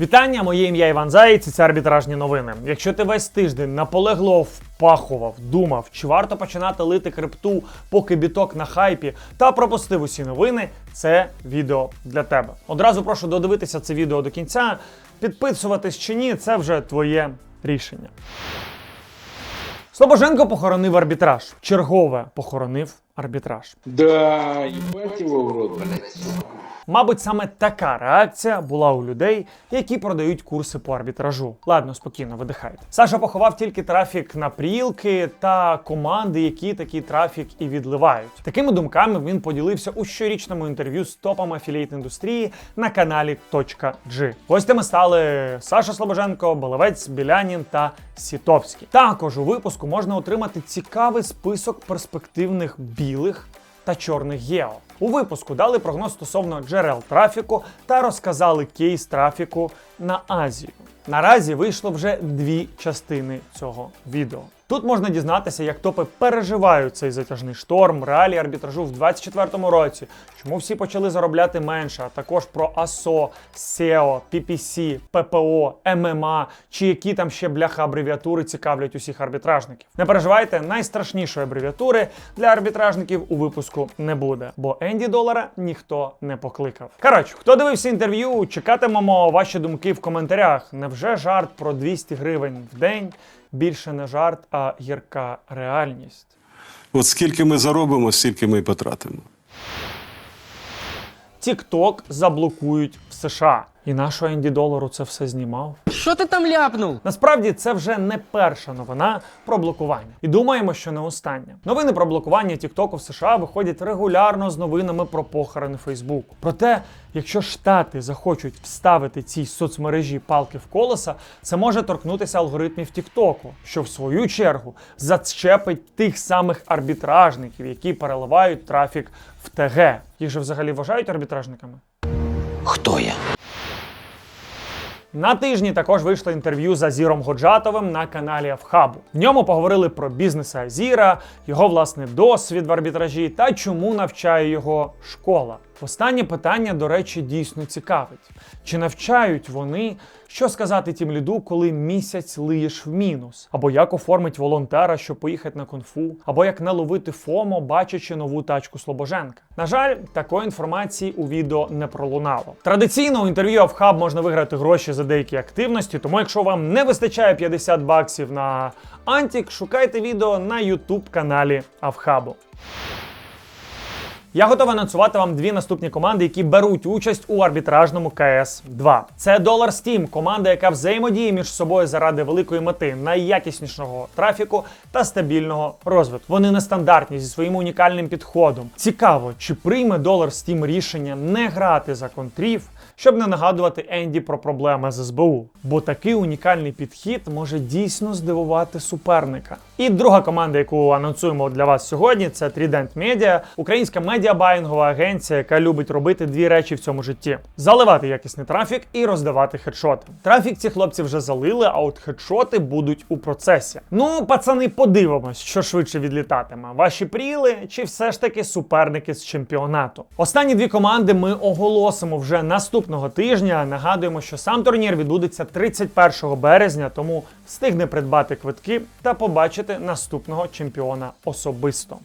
Вітання, моє ім'я Іван Заєць, і це арбітражні новини. Якщо ти весь тиждень наполегло впахував, думав, чи варто починати лити крипту, поки біток на хайпі, та пропустив усі новини, це відео для тебе. Одразу прошу додивитися це відео до кінця. Підписуватись чи ні, це вже твоє рішення. Слобоженко похоронив арбітраж. Чергове похоронив арбітраж. Да, его в рот, блядь. Мабуть, саме така реакція була у людей, які продають курси по арбітражу. Ладно, спокійно, видихайте. Саша поховав тільки трафік на прілки та команди, які такий трафік і відливають. Такими думками він поділився у щорічному інтерв'ю з топами афілієт індустрії на каналі .g. Гостями стали Саша Слобоженко, Балавець, Білянін та Сітовський. Також у випуску можна отримати цікавий список перспективних білих та чорних гео. У випуску дали прогноз стосовно джерел трафіку та розказали кейс трафіку на Азію. Наразі вийшло вже дві частини цього відео. Тут можна дізнатися, як топи переживають цей затяжний шторм, реалії арбітражу в 2024 році, чому всі почали заробляти менше, а також про АСО, SEO, PPC, ППО, ММА, чи які там ще бляха абревіатури цікавлять усіх арбітражників. Не переживайте, найстрашнішої абревіатури для арбітражників у випуску не буде, бо Енді Долара ніхто не покликав. Коротше, хто дивився інтерв'ю, чекатимемо ваші думки в коментарях. Невже жарт про 200 гривень в день більше не жарт, а гірка реальність? От скільки ми заробимо, стільки ми і потратимо. Тікток заблокують США. І нашого Енді Долару це все знімав. Що ти там ляпнув? Насправді це вже не перша новина про блокування. І думаємо, що не остання. Новини про блокування TikTok в США виходять регулярно з новинами про похорони Фейсбуку. Проте, якщо штати захочуть вставити цій соцмережі палки в колеса, це може торкнутися алгоритмів TikTok, що в свою чергу зачепить тих самих арбітражників, які переливають трафік в ТГ. Їх же взагалі вважають арбітражниками. Хто я? На тижні також вийшло інтерв'ю з Азіром Годжатовим на каналі Авхабу. В ньому поговорили про бізнес Азіра, його власний досвід в арбітражі та чому навчає його школа. Останнє питання, до речі, дійсно цікавить. Чи навчають вони, що сказати тім ліду, коли місяць лиєш в мінус? Або як оформить волонтера, щоб поїхати на конфу, або як наловити ФОМО, бачачи нову тачку Слобоженка. На жаль, такої інформації у відео не пролунало. Традиційно у інтерв'ю Авхаб можна виграти гроші за деякі активності, тому якщо вам не вистачає 50 баксів на Антік, шукайте відео на YouTube каналі Авхабу. Я готовий анонсувати вам дві наступні команди, які беруть участь у арбітражному КС 2. Це Dollar Steam, команда, яка взаємодіє між собою заради великої мети найякіснішого трафіку та стабільного розвитку. Вони нестандартні зі своїм унікальним підходом. Цікаво, чи прийме Dollar Steam рішення не грати за контрів, щоб не нагадувати Енді про проблеми з СБУ. Бо такий унікальний підхід може дійсно здивувати суперника. І друга команда, яку анонсуємо для вас сьогодні, це Trident Media, українська медіабаїнгова агенція, яка любить робити дві речі в цьому житті: заливати якісний трафік і роздавати хедшоти. Трафік ці хлопці вже залили, а от хедшоти будуть у процесі. Ну, пацани, подивимось, що швидше відлітатиме: ваші пріли чи все ж таки суперники з чемпіонату. Останні дві команди ми оголосимо вже наступного тижня. Нагадуємо, що сам турнір відбудеться 31 березня, тому встигне придбати квитки та побачити наступного чемпіона особисто.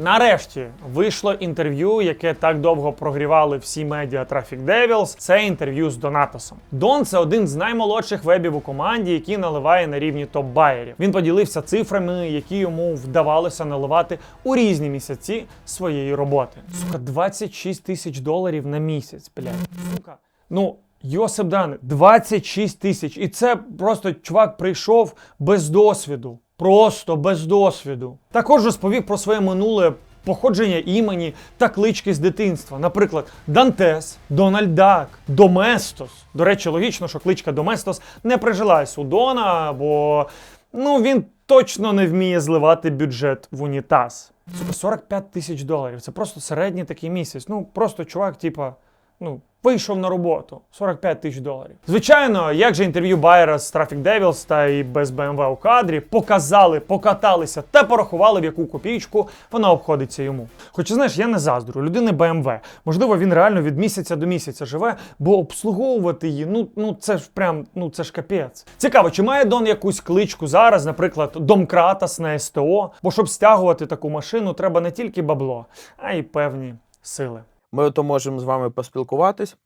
Нарешті вийшло інтерв'ю, яке так довго прогрівали всі медіа Traffic Devils. Це інтерв'ю з Донатосом. Дон це один з наймолодших вебів у команді, який наливає на рівні топ-байерів. Він поділився цифрами, які йому вдавалося наливати у різні місяці своєї роботи. Сука, 26 тисяч доларів на місяць. Блядь. Сука. Ну. Йосип Дане, 26 тисяч. І це просто чувак прийшов без досвіду. Просто без досвіду. Також розповів про своє минуле походження імені та клички з дитинства. Наприклад, Дантес, Дональдак, Доместос. До речі, логічно, що кличка Доместос не прижилась у Дона, бо ну, він точно не вміє зливати бюджет в унітаз. Сука, 45 тисяч доларів. Це просто середній такий місяць. Ну, просто чувак, типа. Ну, вийшов на роботу 45 тисяч доларів. Звичайно, як же інтерв'ю Байера з Traffic Devils та і без BMW у кадрі показали, покаталися та порахували, в яку копійку вона обходиться йому. Хоча знаєш, я не заздрю, людини BMW. Можливо, він реально від місяця до місяця живе, бо обслуговувати її, ну, ну це ж прям, ну це ж капець. Цікаво, чи має Дон якусь кличку зараз, наприклад, Домкратас на СТО? Бо щоб стягувати таку машину, треба не тільки бабло, а й певні сили. Ми ото можемо з вами поспілкуватись,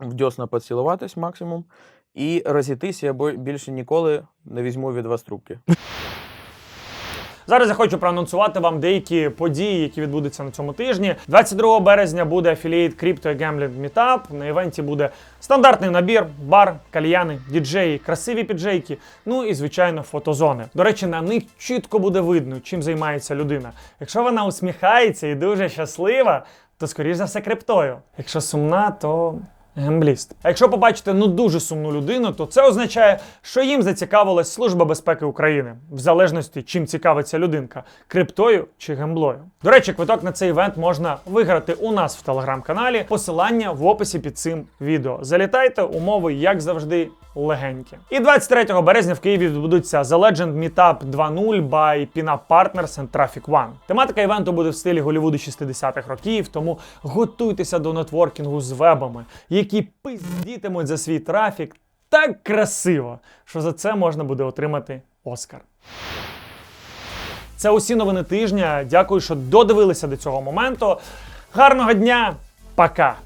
вдьосно поцілуватись максимум і розійтись, я більше ніколи не візьму від вас трубки. Зараз я хочу проанонсувати вам деякі події, які відбудуться на цьому тижні. 22 березня буде Affiliate Crypto Gambling Meetup. На івенті буде стандартний набір, бар, кальяни, діджеї, красиві піджейки, ну і звичайно фотозони. До речі, на них чітко буде видно, чим займається людина. Якщо вона усміхається і дуже щаслива, то скоріш за все криптою. Якщо сумна, то Гембліст. А якщо побачите ну дуже сумну людину, то це означає, що їм зацікавилась Служба безпеки України, в залежності, чим цікавиться людинка криптою чи гемблою. До речі, квиток на цей івент можна виграти у нас в телеграм-каналі. Посилання в описі під цим відео. Залітайте, умови, як завжди, легенькі. І 23 березня в Києві відбудуться The Legend Meetup 2.0 by Pinup Partners and Traffic One. Тематика івенту буде в стилі Голлівуду 60-х років, тому готуйтеся до нетворкінгу з вебами, які пиздітимуть за свій трафік так красиво, що за це можна буде отримати Оскар. Це усі новини тижня. Дякую, що додивилися до цього моменту. Гарного дня, пока!